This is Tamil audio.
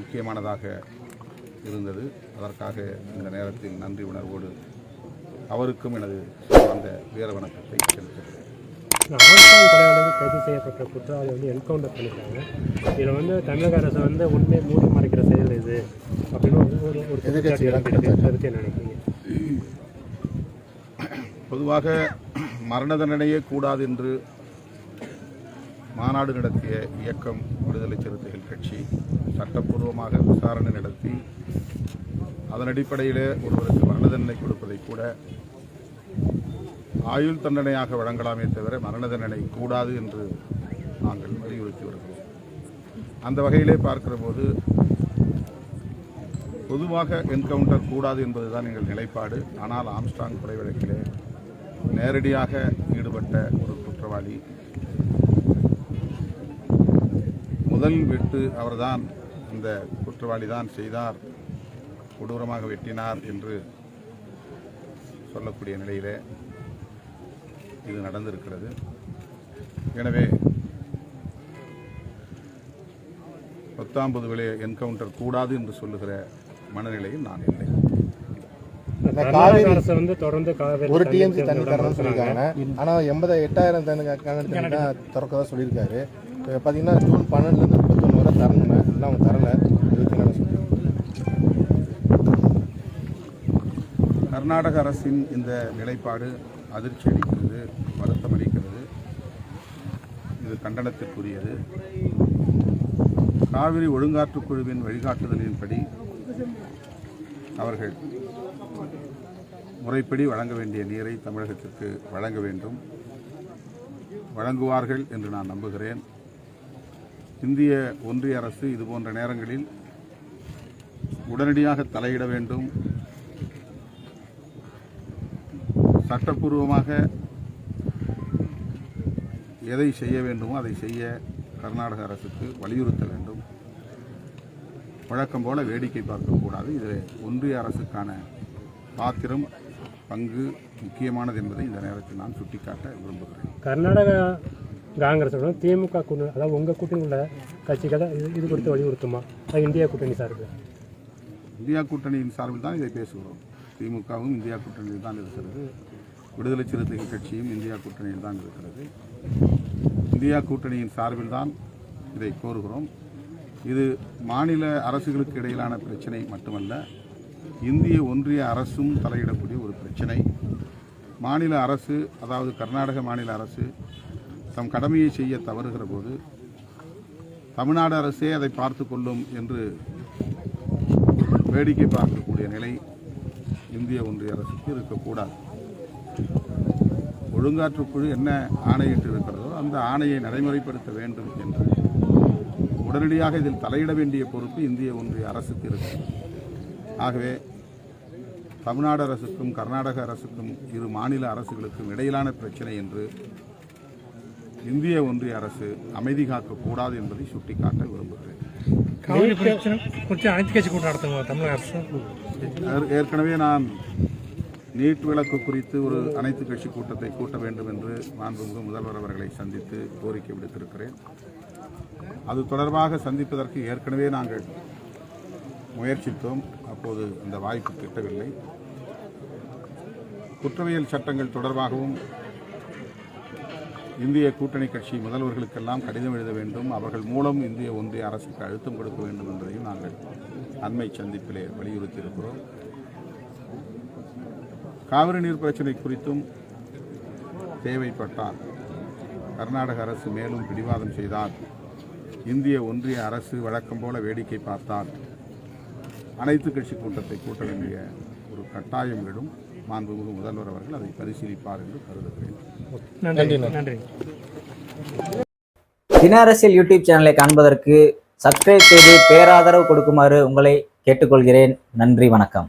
முக்கியமானதாக இருந்தது. அதற்காக இந்த நேரத்தில் நன்றி உணர்வோடு அவருக்கும் எனது அந்த வீர வணக்கத்தை செலுத்துகிறேன். வழக்கில் கைது செய்யப்பட்ட குற்றவாளி வந்து என்கவுண்டர் பண்ணிட்டாங்க. இதில் வந்து தமிழக அரசு வந்து உண்மையை மூடி மறைக்கிற செயல் இது. அப்படின்னு ஒரு ஒரு. கருத்து நினைக்கிறீங்க? பொதுவாக மரண தண்டனையே கூடாது என்று மாநாடு நடத்திய இயக்கம் விடுதலை சிறுத்தைகள் கட்சி சட்டப்பூர்வமாக விசாரணை நடத்தி அதன் அடிப்படையில் ஒருவருக்கு மரண தண்டனை கொடுப்பதை கூட ஆயுள் தண்டனையாக வழங்கலாமே தவிர மரண தண்டனை கூடாது என்று நாங்கள் வலியுறுத்தி வருகிறோம். அந்த வகையிலே பார்க்கிற போது பொதுவாக என்கவுண்டர் கூடாது என்பதுதான் எங்கள் நிலைப்பாடு. ஆனால் ஆம்ஸ்டாங் கொலை வழக்கிலே நேரடியாக ஈடுபட்ட ஒரு குற்றவாளி முதல் வெட்டு அவர்தான் அந்த குற்றவாளி தான் செய்தார் கொடூரமாக வெட்டினார் என்று சொல்லக்கூடிய நிலையிலே இது நடந்திருக்கிறது. எனவே பத்தாம் பொதுவிலே என்கவுண்டர் கூடாது என்று சொல்லுகிற மனநிலையில் நான் இல்லை. வந்து தொடர்ந்து காவிரி ஒரு டிஎம்சி தண்ணி தரணும்னு. சொல்லியிருக்காங்க. ஆனால் எண்பது எட்டாயிரம் தண்ணி கணக்கு தண்ணி தான் திறக்கதா சொல்லியிருக்காரு. பார்த்தீங்கன்னா ஜூன் பன்னெண்டுலேருந்து முப்பத்தொன்று வரை தரணுங்க. இல்லை அவங்க தரல. இருபத்தி நாலு கர்நாடக அரசின் இந்த நிலைப்பாடு அதிர்ச்சி அளிக்கிறது வருத்தம் அளிக்கிறது. இது கண்டனத்திற்குரியது. காவிரி ஒழுங்காற்றுக் குழுவின் வழிகாட்டுதலின்படி அவர்கள் முறைப்படி வழங்க வேண்டிய நீரை தமிழகத்திற்கு வழங்க வேண்டும். வழங்குவார்கள் என்று நான் நம்புகிறேன். இந்திய ஒன்றிய அரசு இதுபோன்ற நேரங்களில் உடனடியாக தலையிட வேண்டும். சட்டப்பூர்வமாக எதை செய்ய வேண்டுமோ அதை செய்ய கர்நாடக அரசுக்கு வலியுறுத்த வேண்டும். வழக்கம் போல வேடிக்கை பார்க்கக்கூடாது இது ஒன்றிய அரசுக்கான பாத்திரம் பங்கு முக்கியமானது என்பதை இந்த நேரத்தில் நான் சுட்டிக்காட்ட விரும்புகிறேன். கர்நாடக காங்கிரஸோட திமுக கூட்டணி அதாவது உங்கள் கூட்டணி உள்ள கட்சிகளை இது இது குறித்து வலியுறுத்துமா? அது இந்தியா கூட்டணி சார்பில் இந்தியா கூட்டணியின் சார்பில் தான் இதை பேசுகிறோம். திமுகவும் இந்தியா கூட்டணியில் தான் இருக்கிறது. விடுதலை சிறுத்தைகள் கட்சியும் இந்தியா கூட்டணியில் தான் இருக்கிறது. இந்தியா கூட்டணியின் சார்பில் தான் இதை கோருகிறோம். இது மாநில அரசுகளுக்கு இடையிலான பிரச்சனை மட்டுமல்ல இந்திய ஒன்றிய அரசும் தலையிடக்கூடிய ஒரு பிரச்சனை. மாநில அரசு அதாவது கர்நாடக மாநில அரசு தம் கடமையை செய்ய தவறுகிற போது தமிழ்நாடு அரசே அதை பார்த்து கொள்ளும் என்று வேடிக்கை பார்க்கக்கூடிய நிலை இந்திய ஒன்றிய அரசுக்கு இருக்கக்கூடாது. ஒழுங்காற்றுக்குழு என்ன ஆணையிட்டு இருக்கிறதோ அந்த ஆணையை நடைமுறைப்படுத்த வேண்டும் என்று உடனடியாக இதில் தலையிட வேண்டிய பொறுப்பு இந்திய ஒன்றிய அரசுக்கு இருக்கிறது. ஆகவே தமிழ்நாடு அரசுக்கும் கர்நாடக அரசுக்கும் இரு மாநில அரசுகளுக்கும் இடையிலான பிரச்சனை என்று இந்திய ஒன்றிய அரசு அமைதி காக்கக்கூடாது என்பதை சுட்டிக்காட்ட விரும்புகிறேன். அனைத்து கட்சி கூட்டம் நடத்துங்க தமிழக அரசு? ஏற்- ஏற்கனவே நான் நீட் விளக்கு குறித்து ஒரு அனைத்து கட்சி கூட்டத்தை கூட்ட வேண்டும் என்று மாண்புமிகு முதல்வர் அவர்களை சந்தித்து கோரிக்கை விடுத்திருக்கிறேன். அது தொடர்பாக சந்திப்பதற்கு ஏற்கனவே நாங்கள் முயற்சித்தோம். அப்போது அந்த வாய்ப்பு கிட்டவில்லை. குற்றவியல் சட்டங்கள் தொடர்பாகவும் இந்திய கூட்டணி கட்சி முதல்வர்களுக்கெல்லாம் கடிதம் எழுத வேண்டும். அவர்கள் மூலம் இந்திய ஒன்றிய அரசுக்கு அழுத்தம் கொடுக்க வேண்டும் என்பதையும் நாங்கள் அண்மை சந்திப்பிலே வலியுறுத்தியிருக்கிறோம். காவிரி நீர் பிரச்சனை குறித்தும் தேவைப்பட்டால் கர்நாடக அரசு மேலும் பிடிவாதம் செய்தால் இந்திய ஒன்றிய அரசு வழக்கம் போல வேடிக்கை பார்த்தால் அனைத்து கட்சி கூட்டத்தை கூட்ட வேண்டிய ஒரு கட்டாயம் விடும் மாண்புமிகு முதல்வர் அவர்கள் அதை பரிசீலிப்பார் என்று கருதுகிறேன். நன்றி. நன்றி. தின அரசியல் யூடியூப் சேனலை காண்பதற்கு சப்ஸ்கிரைப் செய்து பேராதரவு கொடுக்குமாறு உங்களை கேட்டுக்கொள்கிறேன். நன்றி வணக்கம்.